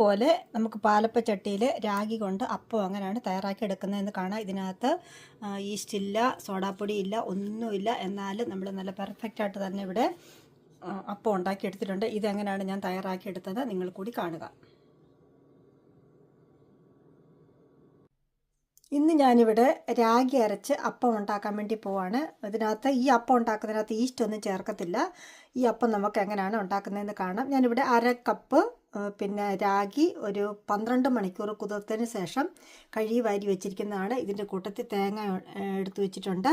ഇതുപോലെ നമുക്ക് പാലപ്പച്ചട്ടിയിൽ രാഗി കൊണ്ട് അപ്പം അങ്ങനെയാണ് തയ്യാറാക്കി എടുക്കുന്നതെന്ന് കാണാം. ഇതിനകത്ത് ഈസ്റ്റ് ഇല്ല സോഡാപ്പൊടി ഇല്ല ഒന്നുമില്ല എന്നാലും നമ്മൾ നല്ല പെർഫെക്റ്റായിട്ട് തന്നെ ഇവിടെ അപ്പം ഉണ്ടാക്കി എടുത്തിട്ടുണ്ട്. ഇതെങ്ങനെയാണ് ഞാൻ തയ്യാറാക്കി എടുത്തത് നിങ്ങൾ കൂടി കാണുക. ഇന്ന് ഞാനിവിടെ രാഗി അരച്ച് അപ്പം ഉണ്ടാക്കാൻ വേണ്ടി പോവാണ്. ഇതിനകത്ത് ഈ അപ്പം ഉണ്ടാക്കുന്നതിനകത്ത് ഈസ്റ്റ് ഒന്നും ചേർക്കത്തില്ല. ഈ അപ്പം നമുക്ക് എങ്ങനെയാണ് ഉണ്ടാക്കുന്നതെന്ന് കാണാം. ഞാനിവിടെ അര കപ്പ് പിന്നെ രാഗി ഒരു പന്ത്രണ്ട് മണിക്കൂർ കുതിർത്തതിന് ശേഷം കഴുകി വാരി വെച്ചിരിക്കുന്നതാണ്. ഇതിന്റെ കൂട്ടത്തിൽ തേങ്ങ എടുത്തു വെച്ചിട്ടുണ്ട്.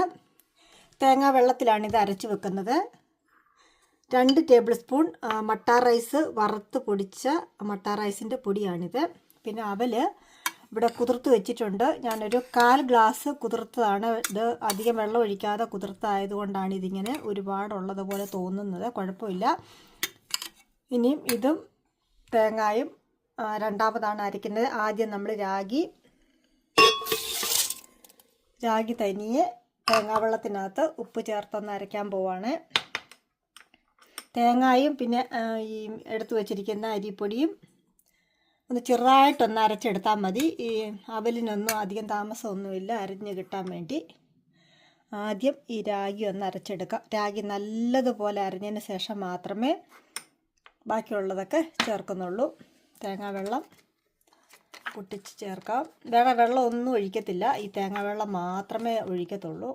തേങ്ങ വെള്ളത്തിലാണ് ഇത് അരച്ച് വെക്കുന്നത്. രണ്ട് ടേബിൾ സ്പൂൺ മട്ട റൈസ് വറുത്ത് പൊടിച്ച മട്ട റൈസിന്റെ പൊടിയാണിത്. പിന്നെ അവൽ ഇവിടെ കുതിർത്ത് വെച്ചിട്ടുണ്ട്. ഞാനൊരു കാൽ ഗ്ലാസ് കുതിർത്തതാണ്. ഇത് അധികം വെള്ളം ഒഴിക്കാതെ കുതിർത്തായതുകൊണ്ടാണ് ഇതിങ്ങനെ ഒരുപാടുള്ളതുപോലെ തോന്നുന്നത്. കുഴപ്പമില്ല. ഇനിയും ഇതും തേങ്ങായും രണ്ടാമതാണ് അരയ്ക്കുന്നത്. ആദ്യം നമ്മൾ രാഗി രാഗി തനിയെ തേങ്ങാവെള്ളത്തിനകത്ത് ഉപ്പ് ചേർത്തൊന്ന് അരയ്ക്കാൻ പോവാണ്. തേങ്ങായും പിന്നെ ഈ എടുത്തു വച്ചിരിക്കുന്ന അരിപ്പൊടിയും ഒന്ന് ചെറുതായിട്ടൊന്ന് അരച്ചെടുത്താൽ മതി. ഈ അവലിനൊന്നും അധികം താമസമൊന്നുമില്ല അരഞ്ഞ് കിട്ടാൻ വേണ്ടി. ആദ്യം ഈ രാഗി ഒന്ന് അരച്ചെടുക്കാം. രാഗി നല്ലതുപോലെ അരഞ്ഞതിന് ശേഷം മാത്രമേ ബാക്കിയുള്ളതൊക്കെ ചേർക്കുന്നുള്ളൂ. തേങ്ങാ വെള്ളം പൊട്ടിച്ച് ചേർക്കാം. വേറെ വെള്ളം ഒന്നും ഒഴിക്കത്തില്ല. ഈ തേങ്ങാ വെള്ളം മാത്രമേ ഒഴിക്കത്തുള്ളൂ.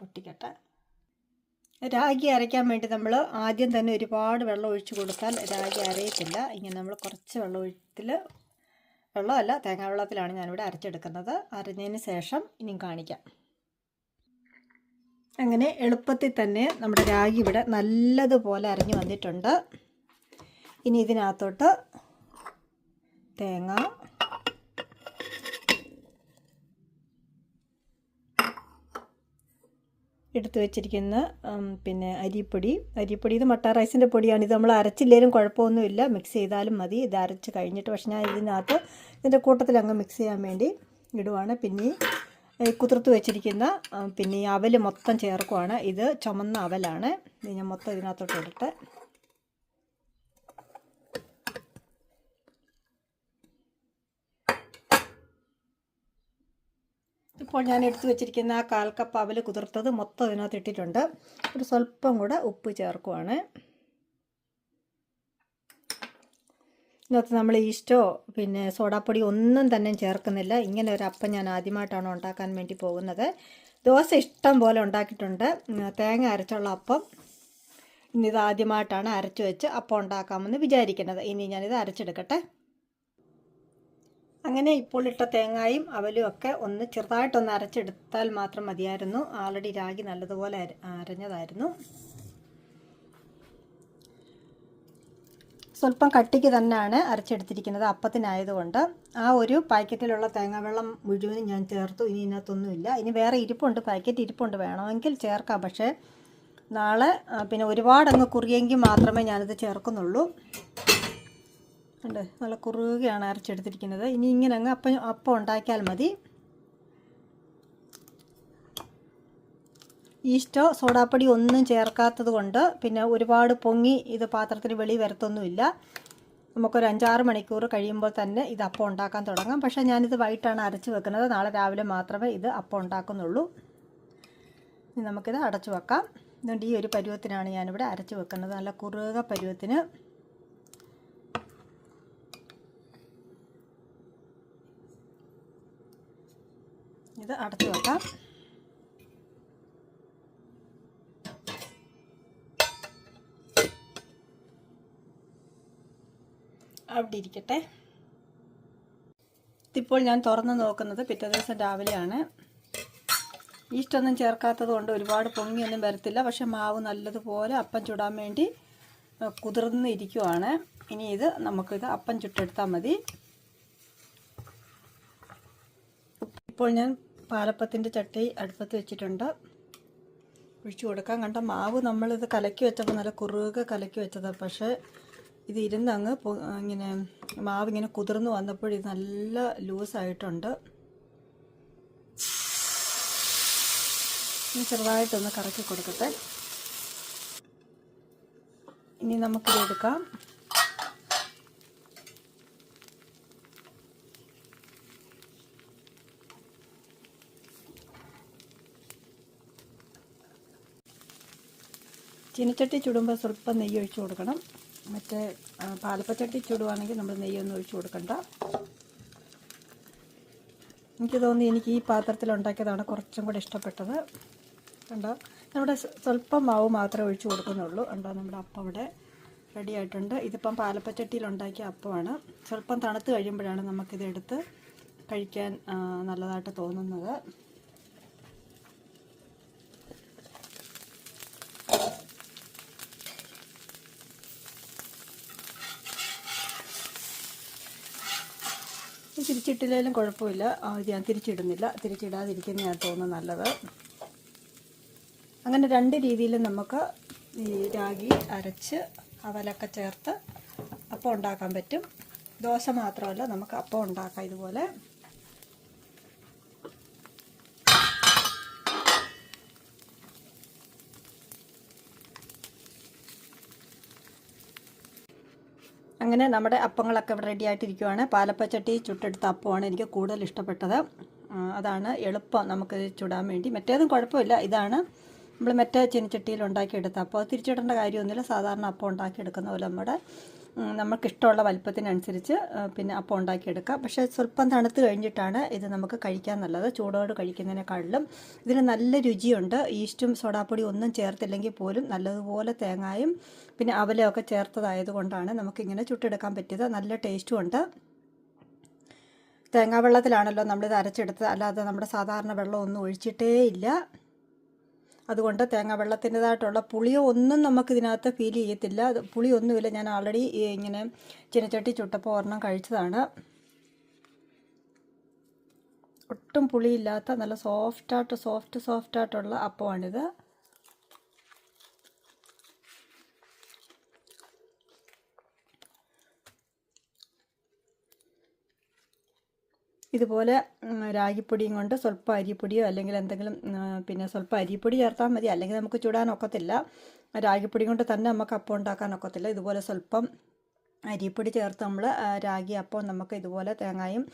പൊട്ടിക്കട്ടെ. രാഗി അരയ്ക്കാൻ വേണ്ടി നമ്മൾ ആദ്യം തന്നെ ഒരുപാട് വെള്ളം ഒഴിച്ച് കൊടുത്താൽ രാഗി അരയത്തില്ല. ഇങ്ങനെ നമ്മൾ കുറച്ച് വെള്ളം ഒഴിത്തിൽ വെള്ളമല്ല തേങ്ങാ വെള്ളത്തിലാണ് ഞാനിവിടെ അരച്ചെടുക്കുന്നത്. അരഞ്ഞതിന് ശേഷം ഇനിയും കാണിക്കാം. അങ്ങനെ എളുപ്പത്തിൽ തന്നെ നമ്മുടെ രാഗി ഇവിടെ നല്ലതുപോലെ അരഞ്ഞു വന്നിട്ടുണ്ട്. ഇനി ഇതിനകത്തോട്ട് തേങ്ങ. എടുത്തു വെച്ചിരിക്കുന്ന പിന്നെ അരിപ്പൊടി. അരിപ്പൊടി ഇത് മട്ട റൈസിന്റെ പൊടിയാണ്. ഇത് നമ്മൾ അരച്ചില്ലേലും കുഴപ്പമൊന്നുമില്ല. മിക്സ് ചെയ്താലും മതി. ഇത് അരച്ച് കഴിഞ്ഞിട്ട് പക്ഷെ ഞാൻ ഇതിനകത്ത് ഇതിന്റെ കൂട്ടത്തിൽ അങ്ങ് മിക്സ് ചെയ്യാൻ വേണ്ടി ഇടുവാണ്. പിന്നെ കുതിർത്ത് വെച്ചിരിക്കുന്ന പിന്നെ ഈ അവൽ മൊത്തം ചേർക്കുവാണ്. ഇത് ചുമന്ന അവലാണ്. ഞാൻ മൊത്തം ഇതിനകത്തോട്ട് ഇടട്ടെ ഇപ്പോൾ ഞാൻ എടുത്തു വെച്ചിരിക്കുന്ന ആ കാൽ കപ്പ് അവൽ കുതിർത്തത് മൊത്തം ഇതിനകത്ത് ഇട്ടിട്ടുണ്ട്. ഒരു സ്വല്പം കൂടെ ഉപ്പ് ചേർക്കുവാണ്. ഇതിനകത്ത് നമ്മൾ ഈസ്റ്റോ പിന്നെ സോഡാപ്പൊടി ഒന്നും തന്നെ ചേർക്കുന്നില്ല. ഇങ്ങനെ ഒരു അപ്പം ഞാൻ ആദ്യമായിട്ടാണ് ഉണ്ടാക്കാൻ വേണ്ടി പോകുന്നത്. ദോശ ഇഷ്ടം പോലെ ഉണ്ടാക്കിയിട്ടുണ്ട്. തേങ്ങ അരച്ചുള്ള അപ്പം ഇനി ഇത് ആദ്യമായിട്ടാണ് അരച്ചു വെച്ച് അപ്പം ഉണ്ടാക്കാമെന്ന് വിചാരിക്കുന്നത്. ഇനി ഞാനിത് അരച്ചെടുക്കട്ടെ. അങ്ങനെ ഇപ്പോൾ ഇട്ട തേങ്ങായും അവലും ഒക്കെ ഒന്ന് ചെറുതായിട്ടൊന്ന് അരച്ചെടുത്താൽ മാത്രം മതിയായിരുന്നു. ആൾറെഡി രാഗി നല്ലതുപോലെ അരഞ്ഞതായിരുന്നു. സ്വല്പം കട്ടിക്ക് തന്നെയാണ് അരച്ചെടുത്തിരിക്കുന്നത് അപ്പത്തിനായതുകൊണ്ട്. ആ ഒരു പാക്കറ്റിലുള്ള തേങ്ങാവെള്ളം മുഴുവനും ഞാൻ ചേർത്തു. ഇനി ഇതിനകത്തൊന്നുമില്ല. ഇനി വേറെ ഇരിപ്പുണ്ട്. പാക്കറ്റ് ഇരിപ്പുണ്ട് വേണമെങ്കിൽ ചേർക്കാം. പക്ഷേ നാളെ പിന്നെ ഒരുപാടങ്ങ് കുറിയെങ്കിൽ മാത്രമേ ഞാനിത് ചേർക്കുന്നുള്ളൂ. ഉണ്ട് നല്ല കുറുകയാണ് അരച്ചെടുത്തിരിക്കുന്നത്. ഇനി ഇങ്ങനെ അങ്ങ് അപ്പം അപ്പം ഉണ്ടാക്കിയാൽ മതി. ഈസ്റ്റോ സോഡാപ്പൊടി ഒന്നും ചേർക്കാത്തത് കൊണ്ട് പിന്നെ ഒരുപാട് പൊങ്ങി ഇത് പാത്രത്തിൽ വെളി വരത്തൊന്നുമില്ല. നമുക്കൊരു അഞ്ചാറ് മണിക്കൂർ കഴിയുമ്പോൾ തന്നെ ഇത് അപ്പം ഉണ്ടാക്കാൻ തുടങ്ങാം. പക്ഷേ ഞാനിത് വൈകിട്ടാണ് അരച്ച് വെക്കുന്നത്. നാളെ രാവിലെ മാത്രമേ ഇത് അപ്പം ഉണ്ടാക്കുന്നുള്ളൂ. നമുക്കിത് അടച്ചു വെക്കാം. അതുകൊണ്ട് ഈ ഒരു പരുവത്തിനാണ് ഞാനിവിടെ അരച്ച് വെക്കുന്നത്. നല്ല കുറുക പരുവത്തിന്. ഇത് അടച്ചു വെക്കാം. അവിടെ ഇരിക്കട്ടെ. ഇതിപ്പോൾ ഞാൻ തുറന്ന് നോക്കുന്നത് പിറ്റേ ദിവസം രാവിലെയാണ്. ഈസ്റ്റൊന്നും ചേർക്കാത്തത് കൊണ്ട് ഒരുപാട് പൊങ്ങിയൊന്നും വരത്തില്ല. പക്ഷെ മാവ് നല്ലതുപോലെ അപ്പം ചുടാൻ വേണ്ടി കുതിർന്ന് ഇരിക്കുവാണ്. ഇനി ഇത് നമുക്കിത് അപ്പം ചുട്ടെടുത്താൽ മതി. ഇപ്പോൾ ഞാൻ പാലപ്പത്തിന്റെ ചട്ടി അടുപ്പത്ത് വെച്ചിട്ടുണ്ട്. ഒഴിച്ചു കൊടുക്കാൻ കണ്ട മാവ് നമ്മളിത് കലക്കി വെച്ചപ്പോൾ നല്ല കുറുക കലക്കി വെച്ചതാണ് പക്ഷേ ഇത് ഇരുന്നങ്ങ് ഇങ്ങനെ മാവ് ഇങ്ങനെ കുതിർന്ന് വന്നപ്പോൾ ഇത് നല്ല ലൂസായിട്ടുണ്ട് ഇനി ചെറുതായിട്ടൊന്ന് കറക്കി കൊടുക്കട്ടെ. ഇനി നമുക്കിത് എടുക്കാം. ചീനച്ചട്ടി ചുടുമ്പോൾ സ്വല്പം നെയ്യ് ഒഴിച്ചു കൊടുക്കണം. മറ്റേ പാലപ്പച്ചട്ടി ചുടുവാണെങ്കിൽ നമ്മൾ നെയ്യൊന്നും ഒഴിച്ചു കൊടുക്കണ്ട. എനിക്ക് തോന്നി എനിക്ക് ഈ പാത്രത്തിൽ ഉണ്ടാക്കിയതാണ് കുറച്ചും കൂടെ ഇഷ്ടപ്പെട്ടത്. കണ്ടോ? നമ്മുടെ സ്വ- സ്വല്പം മാവ് മാത്രമേ ഒഴിച്ചു കൊടുക്കുന്നുള്ളൂ. കണ്ടോ? നമ്മുടെ അപ്പം ഇവിടെ റെഡി ആയിട്ടുണ്ട്. ഇതിപ്പം പാലപ്പച്ചട്ടിയിൽ ഉണ്ടാക്കിയ അപ്പമാണ്. സ്വല്പം തണുത്ത് കഴിയുമ്പോഴാണ് നമുക്കിത് എടുത്ത് കഴിക്കാൻ നല്ലതായിട്ട് തോന്നുന്നത്. ഇത് തിരിച്ചിട്ടില്ലെങ്കിലും കുഴപ്പമില്ല. ഞാൻ തിരിച്ചിടുന്നില്ല. തിരിച്ചിടാതിരിക്കുന്നതാണ് തോന്നുന്നു നല്ലത്. അങ്ങനെ രണ്ട് രീതിയിലും നമുക്ക് ഈ രാഗി അരച്ച് അവലൊക്കെ ചേർത്ത് അപ്പം ഉണ്ടാക്കാൻ പറ്റും. ദോശ മാത്രമല്ല നമുക്ക് അപ്പം ഉണ്ടാക്കാം ഇതുപോലെ. അങ്ങനെ നമ്മുടെ അപ്പങ്ങളൊക്കെ ഇവിടെ റെഡി ആയിട്ടിരിക്കുവാണ്. പാലപ്പച്ചട്ടി ചുട്ടെടുത്ത അപ്പമാണ് എനിക്ക് കൂടുതൽ ഇഷ്ടപ്പെട്ടത്. അതാണ് എളുപ്പം നമുക്ക് ചുടാൻ വേണ്ടി. മറ്റേതും കുഴപ്പമില്ല. ഇതാണ് നമ്മൾ മറ്റേ ചിനിച്ചട്ടിയിൽ ഉണ്ടാക്കിയെടുത്ത അപ്പോൾ തിരിച്ചിടേണ്ട കാര്യമൊന്നുമില്ല. സാധാരണ അപ്പം ഉണ്ടാക്കിയെടുക്കുന്ന പോലെ നമ്മുടെ നമുക്കിഷ്ടമുള്ള വലിപ്പത്തിനനുസരിച്ച് പിന്നെ അപ്പം ഉണ്ടാക്കിയെടുക്കാം. പക്ഷേ സ്വല്പം തണുത്ത് കഴിഞ്ഞിട്ടാണ് ഇത് നമുക്ക് കഴിക്കാൻ നല്ലത്. ചൂടോട് കഴിക്കുന്നതിനേക്കാളിലും ഇതിന് നല്ല രുചിയുണ്ട്. ഈസ്റ്റും സോഡാപ്പൊടി ഒന്നും ചേർത്തില്ലെങ്കിൽ പോലും നല്ലതുപോലെ തേങ്ങായും പിന്നെ അവലയൊക്കെ ചേർത്തതായതുകൊണ്ടാണ് നമുക്കിങ്ങനെ ചുട്ടെടുക്കാൻ പറ്റിയത്. നല്ല ടേസ്റ്റും ഉണ്ട് തേങ്ങാ വെള്ളത്തിലാണല്ലോ നമ്മളിത് അരച്ചെടുത്തത്. അല്ലാതെ നമ്മുടെ സാധാരണ വെള്ളമൊന്നും ഒഴിച്ചിട്ടേ ഇല്ല. അതുകൊണ്ട് തേങ്ങാ വെള്ളത്തിന്റെതായിട്ടുള്ള പുളിയോ ഒന്നും നമുക്കിതിനകത്ത് ഫീൽ ചെയ്യത്തില്ല. അത് പുളിയൊന്നുമില്ല ഞാൻ ഓൾറെഡി ഇങ്ങനെ ചിനച്ചട്ടി ചുട്ടപ്പോൾ ഒരെണ്ണം കഴിച്ചതാണ്. ഒട്ടും പുളിയില്ലാത്ത നല്ല സോഫ്റ്റായിട്ട് സോഫ്റ്റ് സോഫ്റ്റായിട്ടുള്ള അപ്പമാണിത്. ഇതുപോലെ രാഗിപ്പൊടിയും കൊണ്ട് സ്വല്പം അരിപ്പൊടിയോ അല്ലെങ്കിൽ എന്തെങ്കിലും പിന്നെ സ്വല്പം അരിപ്പൊടി ചേർത്താൽ മതി. അല്ലെങ്കിൽ നമുക്ക് ചുടാൻ ഒക്കത്തില്ല. രാഗിപ്പൊടി കൊണ്ട് തന്നെ നമുക്ക് അപ്പം ഉണ്ടാക്കാൻ ഒക്കത്തില്ല. ഇതുപോലെ സ്വല്പം അരിപ്പൊടി ചേർത്ത് നമ്മൾ രാഗി അപ്പം നമുക്ക് ഇതുപോലെ തേങ്ങായും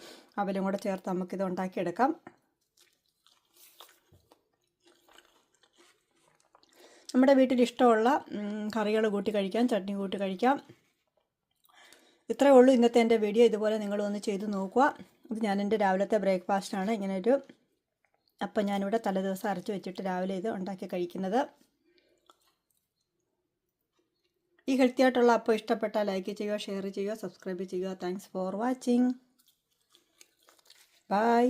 അവലും കൂടെ ചേർത്ത് നമുക്കിത് ഉണ്ടാക്കിയെടുക്കാം. നമ്മുടെ വീട്ടിൽ ഇഷ്ടമുള്ള കറികൾ കൂട്ടി കഴിക്കാം. ചട്നി കൂട്ടി കഴിക്കാം. ഇത്രയേ ഉള്ളൂ ഇന്നത്തെ എന്റെ വീഡിയോ. ഇതുപോലെ നിങ്ങളൊന്ന് ചെയ്ത് നോക്കുക. ഇത് ഞാൻ എന്റെ രാവിലത്തെ ബ്രേക്ക്ഫാസ്റ്റാണ് ഇങ്ങനെ ഒരു അപ്പം ഞാനിവിടെ തലേദിവസം അരച്ച് വെച്ചിട്ട് രാവിലെ ഇത് ഉണ്ടാക്കി കഴിക്കുന്നത്. ഈ ഹെൽത്തി ആയിട്ടുള്ള അപ്പം ഇഷ്ടപ്പെട്ടാൽ ലൈക്ക് ചെയ്യുക ഷെയർ ചെയ്യുക സബ്സ്ക്രൈബ് ചെയ്യുക. Thanks for watching. ബൈ.